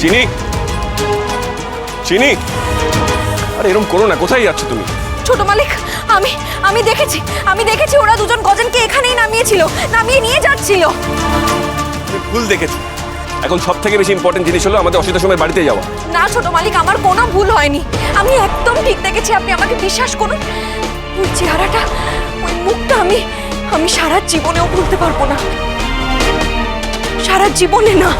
চিনি। চিনি? আরে এরকম করো না কোথায় যাচ্ছ তুমি? ছোট মালিক আমি আমি দেখেছি আমি দেখেছি ওরা দুজন গজনকে এখানেই নামিয়েছিল নামিয়ে নিয়ে যাচ্ছিল। ভুল দেখেছি। এখন সব থেকে বেশি ইম্পর্টেন্ট জিনিস হলো আমাদের অসুবিধার সময় বাড়িতে যাওয়া। না ছোট মালিক আমার কোনো ভুল হয়নি। আমি একদম ঠিক দেখেছি আপনি আমাকে বিশ্বাস করুন। ওই চেহারাটা ওই মুখটা আমি আমি সারা জীবনেও ভুলতে পারব না। সারা জীবনে না।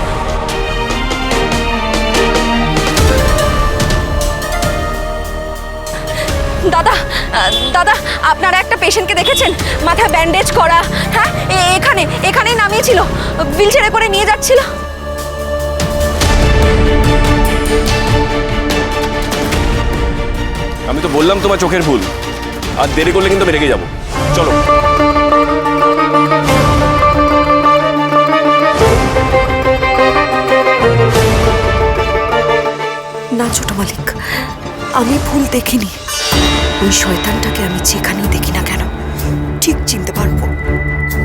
দাদা দাদা আপনারা একটা পেশেন্টকে দেখেছেন? মাথায় ব্যান্ডেজ করা হ্যাঁ? এ- এখানে এখানেই নামিয়েছিল। হুইল চেয়ারে করে নিয়ে যাচ্ছিল। আমি তো বললাম তোমার চোখের ভুল। আর দেরি করলে কিন্তু আমি রেগে যাব। চলো। না ছোট মালিক আমি ভুল দেখিনি। ওই শয়তানটাকে আমি যেখানেই দেখি না কেন ঠিক চিনতে পারব।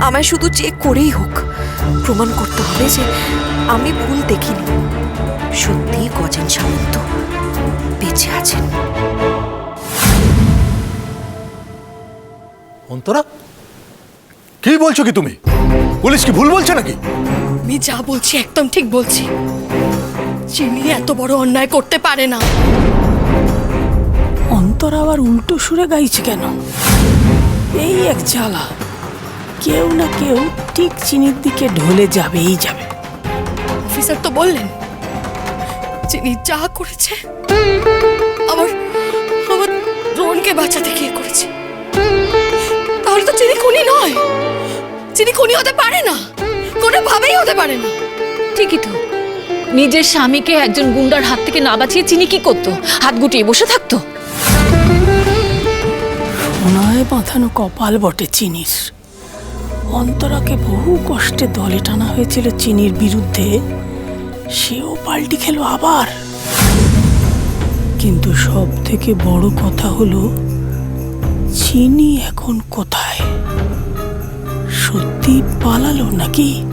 আমায় শুধু চেক করেই হোক প্রমাণ করতে হবে যে আমি ভুল দেখিনি। সত্যি গজেন সামন্ত বেঁচে আছেন। অন্তরা কি বলছো কি তুমি? পুলিশ কি ভুল বলছে নাকি? আমি যা বলছি একদম ঠিক বলছি। চিনি এত বড় অন্যায় করতে পারে না। অন্তর আবার উল্টো সুরে গাইছে কেন? এই এক জ্বালা। কেউ না কেউ ঠিক চিনির দিকে ঢলে যাবেই যাবে। অফিসার তো বললেন চিনি যা করেছে আমার আমার দ্রোণকে বাঁচাতে গিয়ে করেছে। তাহলে তো চিনি খুনি নয় চিনি খুনি হতে পারে না কোনোভাবেই হতে পারে না। ঠিকই তো। নিজের স্বামীকে একজন গুন্ডার হাত থেকে না বাঁচিয়ে চিনি কি করতো? হাত গুটিয়ে বসে থাকতো? সোনায় বাঁধানো কপাল বটে চিনির। অন্তরাকে বহু কষ্টে দলে টানা হয়েছিল চিনির বিরুদ্ধে। সেও পাল্টি খেলো আবার। কিন্তু সব থেকে বড় কথা হলো, চিনি এখন কোথায়? সত্যি পালালো নাকি?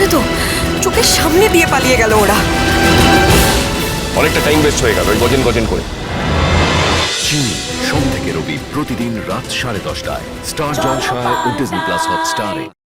গাড়িটা তো চোখের সামনে দিয়ে পালিয়ে গেল ওরা। অনেকটা টাইম ওয়েস্ট হয়ে গেল ওই গজেন গজেন করে। চিনি সোম থেকে রবি প্রতিদিন রাত সাড়ে দশটায়। স্টার জলসায় ও ডিজনি প্লাস হটস্টারে